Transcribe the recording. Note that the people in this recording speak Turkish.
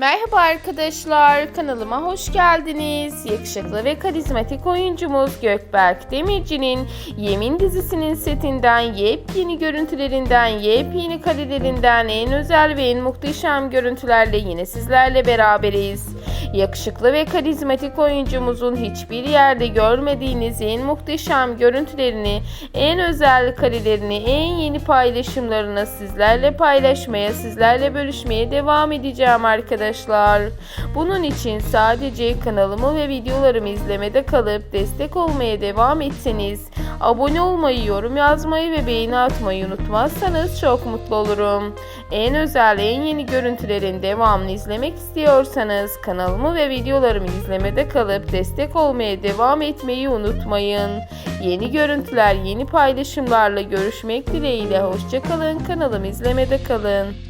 Merhaba arkadaşlar, kanalıma hoş geldiniz. Yakışıklı ve karizmatik oyuncumuz Gökberk Demirci'nin Yemin dizisinin setinden yepyeni görüntülerinden, yepyeni karelerinden en özel ve en muhteşem görüntülerle yine sizlerle beraberiz. Yakışıklı ve karizmatik oyuncumuzun hiçbir yerde görmediğiniz en muhteşem görüntülerini, en özel karelerini, en yeni paylaşımlarını sizlerle paylaşmaya, sizlerle bölüşmeye devam edeceğim arkadaşlar. Bunun için sadece kanalımı ve videolarımı izlemede kalıp destek olmaya devam etseniz, abone olmayı, yorum yazmayı ve beğeni atmayı unutmazsanız çok mutlu olurum. En özel, en yeni görüntülerin devamını izlemek istiyorsanız kanalımı ve videolarımı izlemede kalıp destek olmaya devam etmeyi unutmayın. Yeni görüntüler, yeni paylaşımlarla görüşmek dileğiyle hoşçakalın. Kanalımı izlemede kalın.